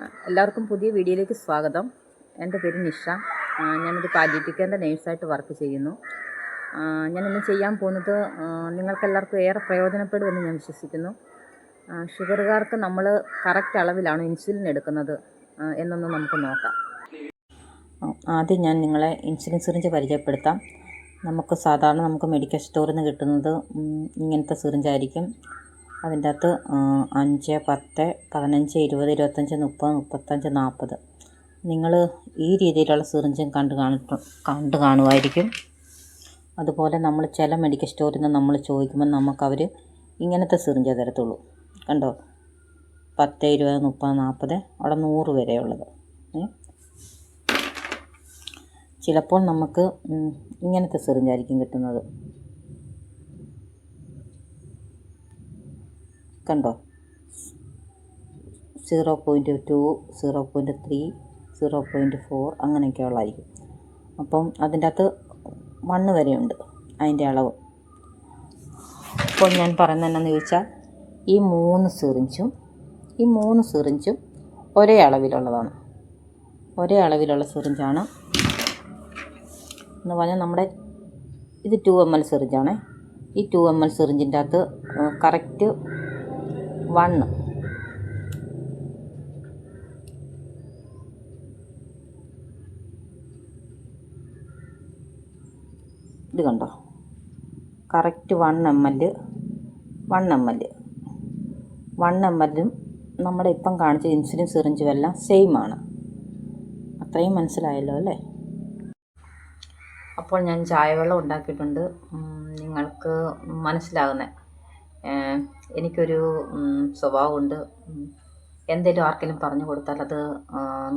എല്ലാവർക്കും പുതിയ വീഡിയോയിലേക്ക് സ്വാഗതം. എന്റെ പേര് നിഷ. ഞാനൊരു പാലിയേറ്റീവ് കെയറിന്റെ നേഴ്സായിട്ട് വർക്ക് ചെയ്യുന്നു. ഞാനിന്ന് ചെയ്യാൻ പോകുന്നത് നിങ്ങൾക്കെല്ലാവർക്കും ഏറെ പ്രയോജനപ്പെടുമെന്ന് ഞാൻ വിശ്വസിക്കുന്നു. ഷുഗറുകാർക്ക് നമ്മൾ കറക്റ്റ് അളവിലാണ് ഇൻസുലിൻ എടുക്കുന്നത് എന്നൊന്നും നമുക്ക് നോക്കാം. ആദ്യം ഞാൻ നിങ്ങളെ ഇൻസുലിൻ സിറിഞ്ച് പരിചയപ്പെടുത്താം. നമുക്ക് സാധാരണ നമുക്ക് മെഡിക്കൽ സ്റ്റോറിൽ നിന്ന് കിട്ടുന്നത് ഇങ്ങനത്തെ സിറിഞ്ചായിരിക്കും അതിന്റെ അകത്ത് അഞ്ച് പത്ത് പതിനഞ്ച് ഇരുപത് ഇരുപത്തഞ്ച് മുപ്പത് മുപ്പത്തഞ്ച് നാൽപ്പത് നിങ്ങൾ ഈ രീതിയിലുള്ള സിറിഞ്ചും കണ്ട് കാണിട്ട് കണ്ട് കാണുമായിരിക്കും. അതുപോലെ നമ്മൾ ചില മെഡിക്കൽ സ്റ്റോറിൽ നിന്ന് നമ്മൾ ചോദിക്കുമ്പോൾ നമുക്കവർ ഇങ്ങനത്തെ സിറിഞ്ചേ തരത്തുള്ളൂ. കണ്ടോ? പത്ത് ഇരുപത് മുപ്പത് നാൽപ്പത് അവിടെ നൂറ് വരെയുള്ളത് ചിലപ്പോൾ നമുക്ക് ഇങ്ങനത്തെ സിറിഞ്ചായിരിക്കും കിട്ടുന്നത്. കണ്ടോ? Zero point two zero point three zero point four അങ്ങനെയൊക്കെ ഉള്ളതായിരിക്കും. അപ്പം അതിന്റെ അകത്ത് മണ്ണ് വരെയുണ്ട് അതിന്റെ അളവ്. അപ്പോൾ ഞാൻ പറയുന്നത് എന്നാന്ന് ചോദിച്ചാൽ ഈ മൂന്ന് സിറിഞ്ചും ഈ മൂന്ന് സിറിഞ്ചും ഒരേ അളവിലുള്ളതാണ്. ഒരേ അളവിലുള്ള സിറിഞ്ചാണ്. എന്ന് പറഞ്ഞാൽ നമ്മുടെ ഇത് ടു എം എൽ സിറിഞ്ചാണേ. ഈ ടു എം എൽ സിറിഞ്ചിന്റെ അകത്ത് കറക്റ്റ് വണ്ണ് ഇത് കണ്ടോ? Correct one M L one M L one M എല്ലും നമ്മുടെ ഇപ്പം കാണിച്ച ഇൻസുലിൻ സിറിഞ്ചും എല്ലാം സെയിം ആണ്. അത്രയും മനസ്സിലായല്ലോ അല്ലേ? അപ്പോൾ ഞാൻ ചായവെള്ളം ഉണ്ടാക്കിയിട്ടുണ്ട്. നിങ്ങൾക്ക് മനസ്സിലാകുന്ന. എനിക്കൊരു സ്വഭാവമുണ്ട്. എന്തെങ്കിലും ആർക്കെങ്കിലും പറഞ്ഞു കൊടുത്താൽ അത്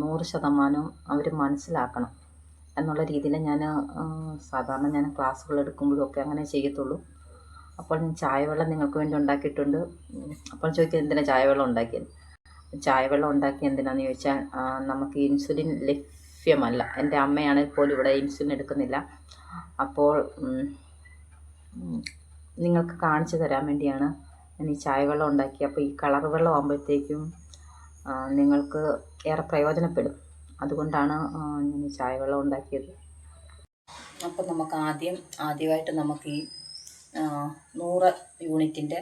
നൂറ് ശതമാനം അവർ മനസ്സിലാക്കണം എന്നുള്ള രീതിയിൽ ഞാൻ സാധാരണ ഞാൻ ക്ലാസ്സുകൾ എടുക്കുമ്പോഴും ഒക്കെ അങ്ങനെ ചെയ്യത്തുള്ളൂ. അപ്പോൾ ചായവെള്ളം നിങ്ങൾക്ക് വേണ്ടി ഉണ്ടാക്കിയിട്ടുണ്ട്. അപ്പോൾ ചോദിക്കുക എന്തിനാണ് ചായവെള്ളം ഉണ്ടാക്കിയത്? ചായവെള്ളം ഉണ്ടാക്കി എന്തിനാന്ന് ചോദിച്ചാൽ നമുക്ക് ഇൻസുലിൻ ലഭ്യമല്ല. എന്റെ അമ്മയാണെങ്കിൽ പോലും ഇവിടെ ഇൻസുലിൻ എടുക്കുന്നില്ല. അപ്പോൾ നിങ്ങൾക്ക് കാണിച്ചു തരാൻ വേണ്ടിയാണ് ഞാൻ ഈ ചായവെള്ളം ഉണ്ടാക്കി. അപ്പോൾ ഈ കളർ വെള്ളം ആകുമ്പോഴത്തേക്കും നിങ്ങൾക്ക് ഏറെ പ്രയോജനപ്പെടും. അതുകൊണ്ടാണ് ഞാൻ ഈ ചായവെള്ളം ഉണ്ടാക്കിയത്. അപ്പം നമുക്ക് ആദ്യം ആദ്യമായിട്ട് നമുക്ക് ഈ നൂറ് യൂണിറ്റിന്റെ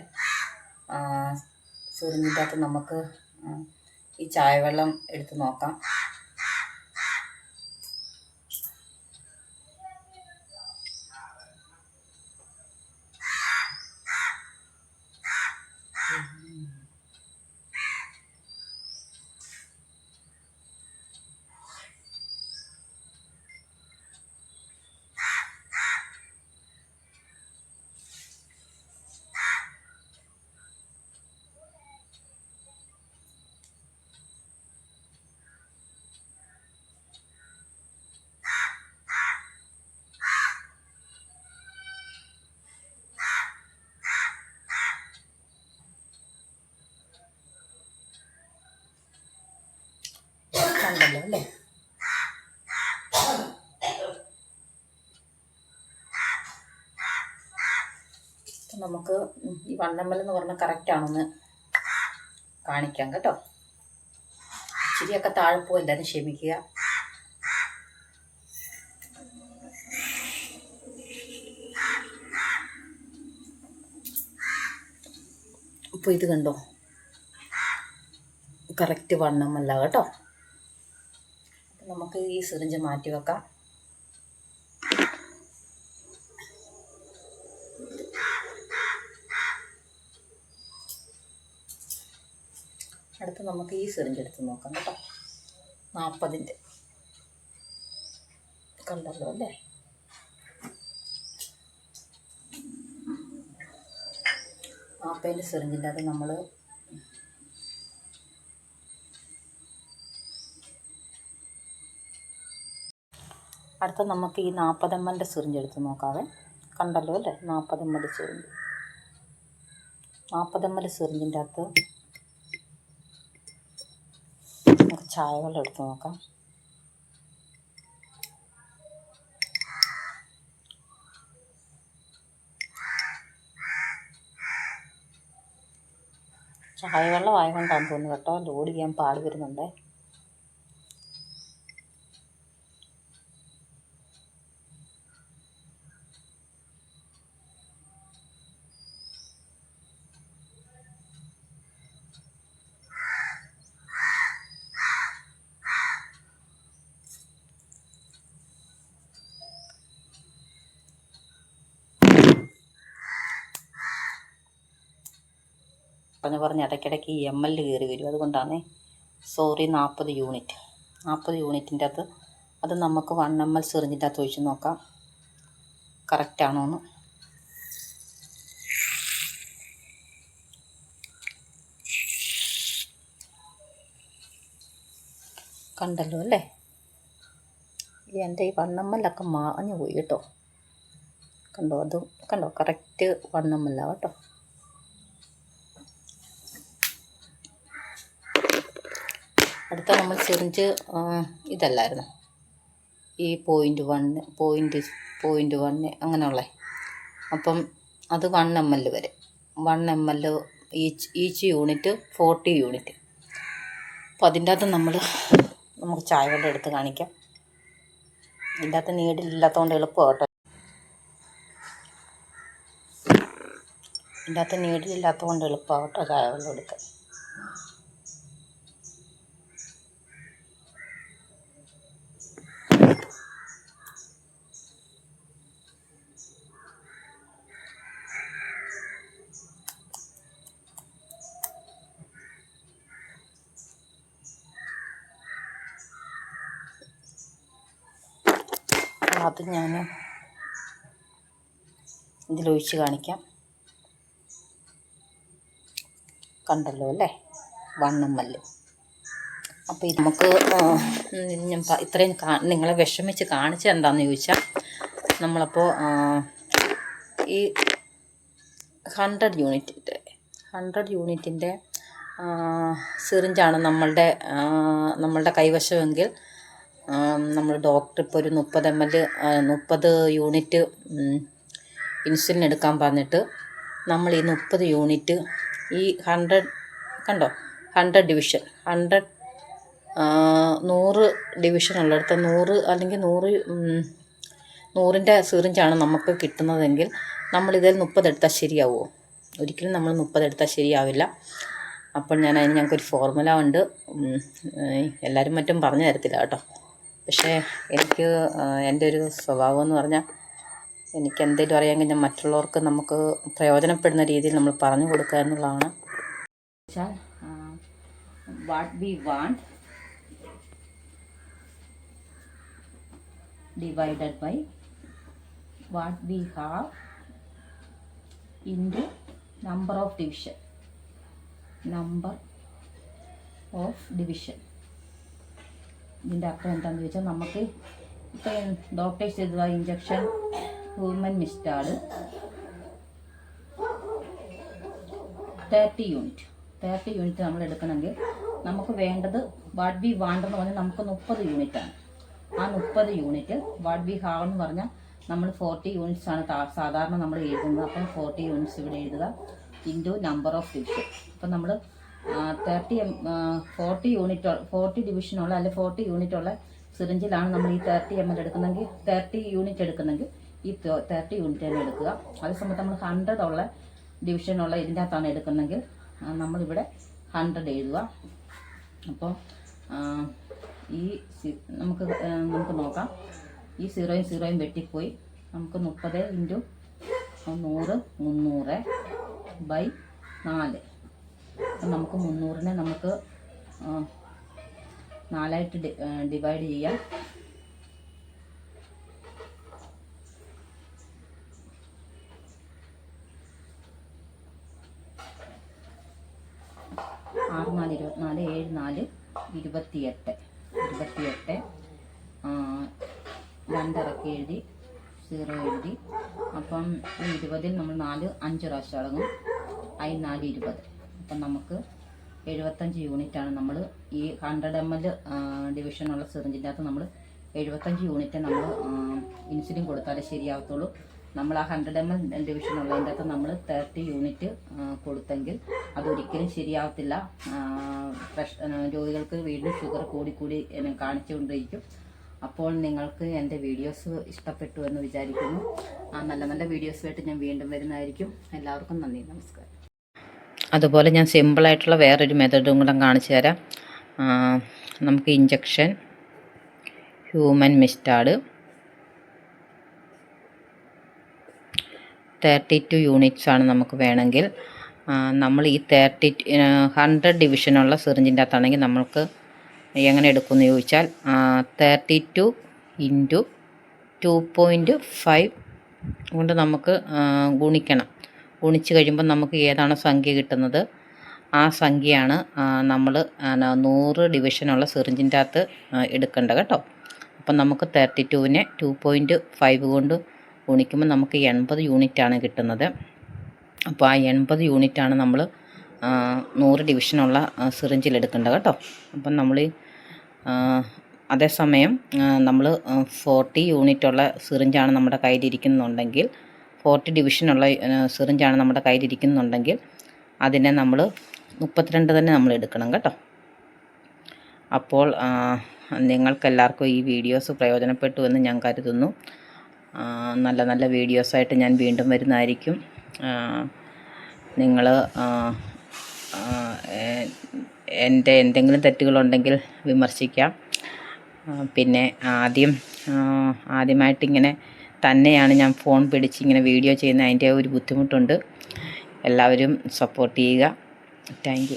സിറിഞ്ചിന്റെ അകത്ത് നമുക്ക് ഈ ചായവെള്ളം എടുത്ത് നോക്കാം. നമുക്ക് ഈ വണ്ണമ്മൽ എന്ന് പറഞ്ഞാൽ കറക്റ്റാണെന്ന് കാണിക്കാം കേട്ടോ. ഇച്ചിരിയൊക്കെ താഴെ പോകും എല്ലാവരും ക്ഷമിക്കുക. അപ്പോൾ ഇത് കണ്ടോ? കറക്റ്റ് വണ്ണമല്ല കേട്ടോ. നമുക്ക് ഈ സിറിഞ്ച് മാറ്റി വെക്കാം. അടുത്ത് നമുക്ക് ഈ സിറിഞ്ച് എടുത്ത് നോക്കാം കേട്ടോ. നാൽപ്പതിന്റെ കണ്ടല്ലോ അല്ലേ? നാൽപ്പതിന്റെ സിറിഞ്ചിന്റെ അത് നമ്മൾ അടുത്ത നമുക്ക് ഈ നാൽപ്പത് എം സിറിഞ്ച് എടുത്ത് നോക്കാവേ. കണ്ടല്ലോ അല്ലേ? നാൽപ്പത് എം സിറിഞ്ച് നാൽപ്പത് സിറിഞ്ചിന്റെ അകത്ത് ചായവെള്ളം എടുത്ത് നോക്കാം. ചായവെള്ളം ആയതുകൊണ്ടാണ് തോന്നുന്നു കേട്ടോ. ലോഡ് ചെയ്യാൻ പാട് വരുന്നുണ്ടേ. പറഞ്ഞ് പറഞ്ഞ് ഇടയ്ക്കിടയ്ക്ക് ഈ എം എൽ കയറി വരും. അതുകൊണ്ടാണ് സോറി നാൽപ്പത് യൂണിറ്റ് നാൽപ്പത് യൂണിറ്റിന്റെ അകത്ത് അത് നമുക്ക് വൺ എം എൽ സിറിഞ്ചിന്റെ അകത്ത് ഒഴിച്ച് നോക്കാം. കറക്റ്റാണോ എന്ന്. കണ്ടല്ലോ അല്ലേ? എന്റെ ഈ വണ്ണമ്മലൊക്കെ മാഞ്ഞു പോയി കേട്ടോ. കണ്ടോ? അതും കണ്ടോ? കറക്റ്റ് വണ്ണമ്മല്ല കേട്ടോ. അടുത്ത നമ്മൾ സിറിഞ്ച് ഇതല്ലായിരുന്നു. ഈ point one point point one അങ്ങനെയുള്ള. അപ്പം അത് വൺ എം എൽ വരെ. One M L each each unit forty unit അപ്പോൾ അതിന്റെ അകത്ത് നമ്മൾ നമുക്ക് ചായ വെള്ളം എടുത്ത് കാണിക്കാം. ഇതിന്റെ അകത്ത് നീഡിലില്ലാത്തതുകൊണ്ട് എളുപ്പം കേട്ടോ ഇതിന്റെ അകത്ത് നീഡിലില്ലാത്തതുകൊണ്ട് എളുപ്പമാണ് കേട്ടോ ചായ വെള്ളം എടുക്കാൻ. അത് ഞാൻ ഇതിലൊഴിച്ച് കാണിക്കാം. കണ്ടല്ലോ അല്ലേ? വണ്ണം മല്ല് അപ്പോൾ ഇത് നമുക്ക് ഞാൻ ഇത്രയും നിങ്ങളെ വിഷമിച്ച് കാണിച്ചത് എന്താണെന്ന് ചോദിച്ചാൽ നമ്മളപ്പോൾ ഈ ഹൺഡ്രഡ് യൂണിറ്റിന്റെ ഹൺഡ്രഡ് യൂണിറ്റിന്റെ സിറിഞ്ചാണ് നമ്മളുടെ നമ്മളുടെ കൈവശമെങ്കിൽ നമ്മൾ ഡോക്ടർ ഇപ്പോൾ ഒരു മുപ്പത് എം എൽ മുപ്പത് യൂണിറ്റ് ഇൻസുലിൻ എടുക്കാൻ പറഞ്ഞിട്ട് നമ്മൾ ഈ മുപ്പത് യൂണിറ്റ് ഈ ഹൺഡ്രഡ് കണ്ടോ? ഹൺഡ്രഡ് ഡിവിഷൻ ഹൺഡ്രഡ് നൂറ് ഡിവിഷൻ ഉള്ളിടത്ത് നൂറ് അല്ലെങ്കിൽ നൂറ് നൂറിന്റെ സിറിഞ്ചാണ് നമുക്ക് കിട്ടുന്നതെങ്കിൽ നമ്മളിതിൽ മുപ്പതെടുത്താൽ ശരിയാവുമോ ഒരിക്കലും നമ്മൾ മുപ്പതെടുത്താൽ ശരിയാവില്ല. അപ്പോൾ ഞാൻ അതിന് ഞങ്ങൾക്കൊരു ഫോർമുല ഉണ്ട്. എല്ലാവരും മറ്റും പറഞ്ഞു തരത്തില്ല കേട്ടോ. പക്ഷേ എനിക്ക് എന്റെ ഒരു സ്വഭാവം എന്ന് പറഞ്ഞാൽ എനിക്ക് എന്തെങ്കിലും അറിയാൻ കഴിഞ്ഞാൽ മറ്റുള്ളവർക്ക് നമുക്ക് പ്രയോജനപ്പെടുന്ന രീതിയിൽ നമ്മൾ പറഞ്ഞു കൊടുക്കുക എന്നുള്ളതാണ്. What we want divided by what we have into number of division number of division. ഇതിന്റെ അർത്ഥം എന്താണെന്ന് ചോദിച്ചാൽ നമുക്ക് ഇപ്പം ഡോക്ടേഴ്സ് ചെയ്തത് injection human mixtard thirty unit thirty unit നമ്മൾ എടുക്കണമെങ്കിൽ നമുക്ക് വേണ്ടത് വാട്ട് ബി വാണ്ടർ എന്ന് പറഞ്ഞാൽ നമുക്ക് മുപ്പത് യൂണിറ്റ് ആണ്. ആ മുപ്പത് യൂണിറ്റ് വാട്ട് ബി ഹാവ് എന്ന് പറഞ്ഞാൽ നമ്മൾ ഫോർട്ടി യൂണിറ്റ്സ് ആണ് സാധാരണ നമ്മൾ എഴുതുന്നത്. അപ്പം ഫോർട്ടി യൂണിറ്റ്സ് ഇവിടെ എഴുതുക ഇന്റു നമ്പർ ഓഫ് ഡിവിഷൻ അപ്പം നമ്മൾ thirty M forty unit forty ഡിവിഷനുള്ള അല്ലെങ്കിൽ ഫോർട്ടി യൂണിറ്റ് ഉള്ള സിറിഞ്ചിലാണ് നമ്മൾ ഈ തേർട്ടി എം എൽ എടുക്കുന്നെങ്കിൽ തേർട്ടി യൂണിറ്റ് എടുക്കുന്നെങ്കിൽ ഈ തേർട്ടി യൂണിറ്റ് തന്നെ എടുക്കുക. അതേസമയത്ത് നമ്മൾ ഹൺഡ്രഡ് ഉള്ള ഡിവിഷനുള്ള ഇതിന്റെ അകത്താണ് എടുക്കുന്നെങ്കിൽ നമ്മളിവിടെ ഹൺഡ്രഡ് എഴുതുക. അപ്പോൾ ഈ നമുക്ക് നമുക്ക് നോക്കാം. ഈ സീറോയും സീറോയും വെട്ടിപ്പോയി. നമുക്ക് മുപ്പത് ഇന്റു നൂറ് മുന്നൂറ് ബൈ നാല്. നമുക്ക് മുന്നൂറിനെ നമുക്ക് നാലായിട്ട് ഡിവൈഡ് ചെയ്യാം. ആറ് നാല് ഇരുപത്തിനാല് ഏഴ് നാല് ഇരുപത്തിയെട്ട് ഇരുപത്തിയെട്ട് രണ്ടിറക്കി എഴുതി സീറോ എഴുതി. അപ്പം ഈ ഇരുപതിൽ നമ്മൾ നാല് അഞ്ച് പ്രാവശ്യം അടങ്ങും അതിൽ നാല് ഇരുപത്. അപ്പം നമുക്ക് എഴുപത്തഞ്ച് യൂണിറ്റാണ് നമ്മൾ ഈ ഹൺഡ്രഡ് എം എൽ ഡിവിഷനുള്ള സിറിഞ്ചിന്റെ അകത്ത് നമ്മൾ എഴുപത്തഞ്ച് യൂണിറ്റ് നമ്മൾ ഇൻസുലിൻ കൊടുത്താലേ ശരിയാവത്തുള്ളൂ. നമ്മൾ ആ ഹൺഡ്രഡ് എം എൽ ഡിവിഷൻ ഉള്ളതിന്റെ അകത്ത് നമ്മൾ തേർട്ടി യൂണിറ്റ് കൊടുത്തെങ്കിൽ അതൊരിക്കലും ശരിയാവത്തില്ല. രോഗികൾക്ക് വീണ്ടും ഷുഗർ കൂടിക്കൂടി കാണിച്ചുകൊണ്ടിരിക്കും. അപ്പോൾ നിങ്ങൾക്ക് എന്റെ വീഡിയോസ് ഇഷ്ടപ്പെട്ടു എന്ന് വിചാരിക്കുന്നു. ആ നല്ല നല്ല വീഡിയോസുമായിട്ട് ഞാൻ വീണ്ടും വരുന്നതായിരിക്കും. എല്ലാവർക്കും നന്ദി. നമസ്കാരം. അതുപോലെ ഞാൻ സിമ്പിളായിട്ടുള്ള വേറൊരു മെത്തേഡും കൂടെ കാണിച്ചു തരാം. നമുക്ക് injection human mixtard thirty two units ആണ് നമുക്ക് വേണമെങ്കിൽ. നമ്മൾ ഈ തേർട്ടി ഹൺഡ്രഡ് ഡിവിഷനുള്ള സിറിഞ്ചിന്റെ അകത്താണെങ്കിൽ നമ്മൾക്ക് എങ്ങനെ എടുക്കുമെന്ന് ചോദിച്ചാൽ thirty two into two point five കൊണ്ട് നമുക്ക് ഗുണിക്കണം. ഗുണിച്ച് കഴിയുമ്പോൾ നമുക്ക് ഏതാണോ സംഖ്യ കിട്ടുന്നത്? ആ സംഖ്യയാണ് നമ്മൾ നൂറ് ഡിവിഷനുള്ള സിറിഞ്ചിന്റെ അകത്ത് എടുക്കേണ്ടത് കേട്ടോ. അപ്പം നമുക്ക് തേർട്ടി ടുവിനെ ടു പോയിന്റ് ഫൈവ് കൊണ്ട് ഗുണിക്കുമ്പോൾ നമുക്ക് എൺപത് യൂണിറ്റാണ് കിട്ടുന്നത്. അപ്പോൾ ആ എൺപത് യൂണിറ്റാണ് നമ്മൾ നൂറ് ഡിവിഷനുള്ള സിറിഞ്ചിൽ എടുക്കേണ്ടത് കേട്ടോ. അപ്പം നമ്മൾ അതേസമയം നമ്മൾ ഫോർട്ടി യൂണിറ്റുള്ള സിറിഞ്ചാണ് നമ്മുടെ കയ്യിലിരിക്കുന്നുണ്ടെങ്കിൽ ഫോർട്ടി ഡിവിഷനുള്ള സിറിഞ്ചാണ് നമ്മുടെ കയ്യിലിരിക്കുന്നുണ്ടെങ്കിൽ അതിനെ നമ്മൾ മുപ്പത്തിരണ്ട് തന്നെ നമ്മൾ എടുക്കണം കേട്ടോ. അപ്പോൾ നിങ്ങൾക്കെല്ലാവർക്കും ഈ വീഡിയോസ് പ്രയോജനപ്പെട്ടു എന്ന് ഞാൻ കരുതുന്നു. നല്ല നല്ല വീഡിയോസായിട്ട് ഞാൻ വീണ്ടും വരുന്നതായിരിക്കും. നിങ്ങൾ എന്റെ എന്തെങ്കിലും തെറ്റുകളുണ്ടെങ്കിൽ വിമർശിക്കാം. പിന്നെ ആദ്യം ആദ്യമായിട്ടിങ്ങനെ തന്നെയാണ് ഞാൻ ഫോൺ പിടിച്ച് ഇങ്ങനെ വീഡിയോ ചെയ്യുന്ന അതിന്റെ ഒരു ബുദ്ധിമുട്ടുണ്ട്. എല്ലാവരും സപ്പോർട്ട് ചെയ്യുക. താങ്ക്